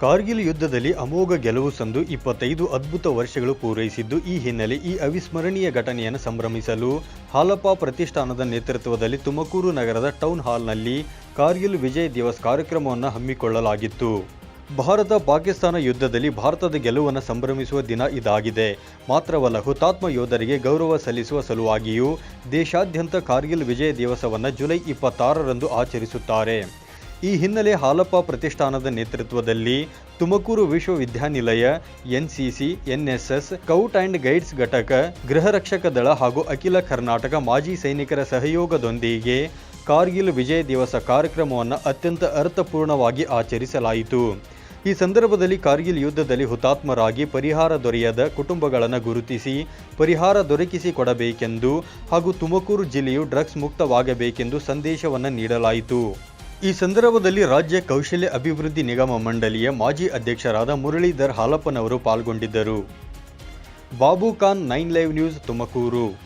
ಕಾರ್ಗಿಲ್ ಯುದ್ಧದಲ್ಲಿ ಅಮೋಘ ಗೆಲುವು ಸಂದು ಇಪ್ಪತ್ತೈದು ಅದ್ಭುತ ವರ್ಷಗಳು ಪೂರೈಸಿದ್ದು, ಈ ಹಿನ್ನೆಲೆ ಈ ಅವಿಸ್ಮರಣೀಯ ಘಟನೆಯನ್ನು ಸಂಭ್ರಮಿಸಲು ಹಾಲಪ್ಪ ಪ್ರತಿಷ್ಠಾನದ ನೇತೃತ್ವದಲ್ಲಿ ತುಮಕೂರು ನಗರದ ಟೌನ್ ಹಾಲ್ನಲ್ಲಿ ಕಾರ್ಗಿಲ್ ವಿಜಯ್ ದಿವಸ್ ಕಾರ್ಯಕ್ರಮವನ್ನು ಹಮ್ಮಿಕೊಳ್ಳಲಾಗಿತ್ತು. ಭಾರತ ಪಾಕಿಸ್ತಾನ ಯುದ್ಧದಲ್ಲಿ ಭಾರತದ ಗೆಲುವನ್ನು ಸಂಭ್ರಮಿಸುವ ದಿನ ಇದಾಗಿದೆ. ಮಾತ್ರವಲ್ಲ, ಹುತಾತ್ಮ ಯೋಧರಿಗೆ ಗೌರವ ಸಲ್ಲಿಸುವ ಸಲುವಾಗಿಯೂ ದೇಶಾದ್ಯಂತ ಕಾರ್ಗಿಲ್ ವಿಜಯ ದಿವಸವನ್ನು ಜುಲೈ ಇಪ್ಪತ್ತಾರರಂದು ಆಚರಿಸುತ್ತಾರೆ. ಈ ಹಿನ್ನೆಲೆ ಹಾಲಪ್ಪ ಪ್ರತಿಷ್ಠಾನದ ನೇತೃತ್ವದಲ್ಲಿ ತುಮಕೂರು ವಿಶ್ವವಿದ್ಯಾನಿಲಯ, NCC, NSS, scout and guides ಘಟಕ, ಗೃಹ ರಕ್ಷಕ ದಳ ಹಾಗೂ ಅಖಿಲ ಕರ್ನಾಟಕ ಮಾಜಿ ಸೈನಿಕರ ಸಹಯೋಗದೊಂದಿಗೆ ಕಾರ್ಗಿಲ್ ವಿಜಯ ದಿವಸ ಕಾರ್ಯಕ್ರಮವನ್ನು ಅತ್ಯಂತ ಅರ್ಥಪೂರ್ಣವಾಗಿ ಆಚರಿಸಲಾಯಿತು. ಈ ಸಂದರ್ಭದಲ್ಲಿ ಕಾರ್ಗಿಲ್ ಯುದ್ಧದಲ್ಲಿ ಹುತಾತ್ಮರಾಗಿ ಪರಿಹಾರ ದೊರೆಯದ ಕುಟುಂಬಗಳನ್ನು ಗುರುತಿಸಿ ಪರಿಹಾರ ದೊರಕಿಸಿ ಕೊಡಬೇಕೆಂದು ಹಾಗೂ ತುಮಕೂರು ಜಿಲ್ಲೆಯು ಡ್ರಗ್ಸ್ ಮುಕ್ತವಾಗಬೇಕೆಂದು ಸಂದೇಶವನ್ನು ನೀಡಲಾಯಿತು. ಈ ಸಂದರ್ಭದಲ್ಲಿ ರಾಜ್ಯ ಕೌಶಲ್ಯ ಅಭಿವೃದ್ಧಿ ನಿಗಮ ಮಂಡಳಿಯ ಮಾಜಿ ಅಧ್ಯಕ್ಷರಾದ ಮುರಳೀಧರ್ ಹಾಲಪ್ಪನವರು ಪಾಲ್ಗೊಂಡಿದ್ದರು. Babu Khan nine live news Tumakuru.